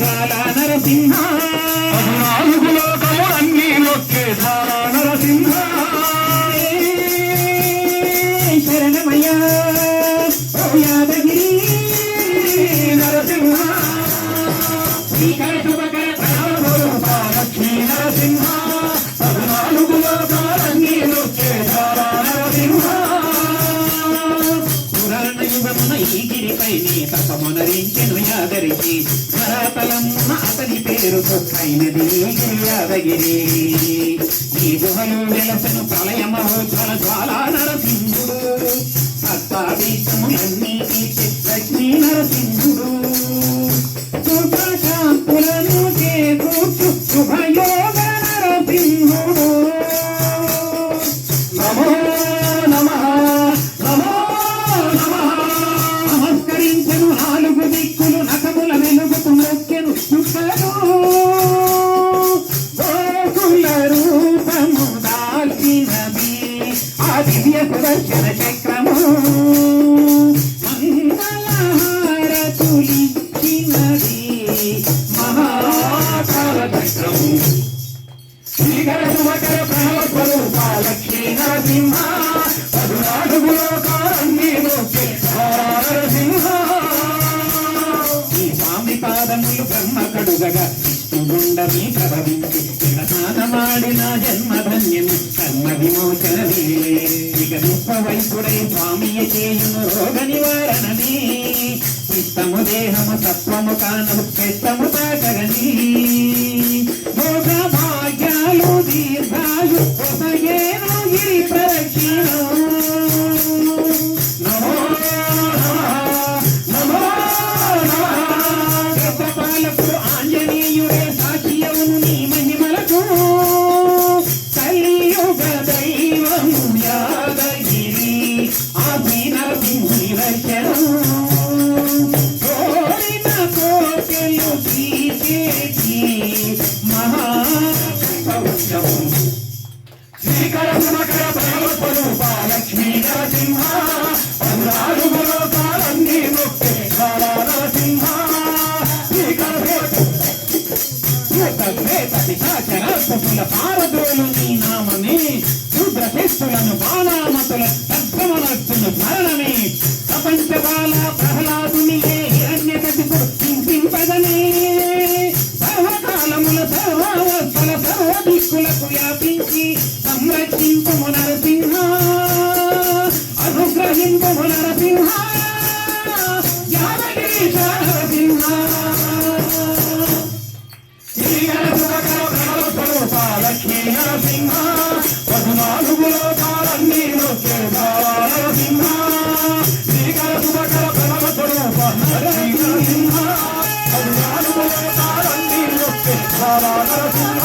జ్వాల నరసింహ. పద్నాలుగు లోకములన్నీ నొక్కే ధారా నరసింహ. శరణమయ ఓ యాదగిరి నరసింహ. శ్రీకర గిరిపై తపమునరించెను యాదరికి ధరాతలమున అతని పేరు అయినది యాదగిరి. ఈ గుహలు వెలసను ప్రళయమహోజ్వల జ్వాలా నరసింహుడు సత్తాదీశములన్నీ తీర్చి లక్ష్మీ నరసింహుడు. సుఖశాంతులను చేకూర్చు శుభయోగ దివ్య సుదర్శన చక్రము మంగళహారతులిచ్చినది మహాకాల చక్రము శ్రీకర శుభకర ప్రణవ స్వరూప లక్ష్మీ నరసింహ పద్నాలుగు లోకాలన్నీ నరసింహ ఈ స్వామి పాదములు బ్రహ్మ కడుగగా గుండమే ప్రభవించి స్నానమాడి నా జన్మధన్యము కర్మ విమోచన వీలే ఇక విశ్వవైపుడై స్వామియ చేయును రోగ నివారణని చిత్తము దేహము తత్వము కానము చిత్తము తాకగని శ్రీకర శుభకర ప్రణవ లక్ష్మీ నరసింహ పద్నాలుగు లోకాలన్నీ నొక్కే నరసింహ శ్రీకర పారదోలు నీ నామమే బాణామతుల ప్రపంచ బాల దుష్టులకు వ్యాపించి సంరక్షింపము నరసింహ అనుగ్రహింపము నరసింహ యాదగిరీశ నరసింహ శ్రీకర శుభకర ప్రణవ లక్ష్మీ నరసింహ పద్నాలుగు లోకాలన్నీ నొక్కే నరసింహ శ్రీకర శుభకర ప్రణవ లక్ష్మీ నరసింహ పద్నాలుగు లోకాలన్నీ నొక్కే నరసింహ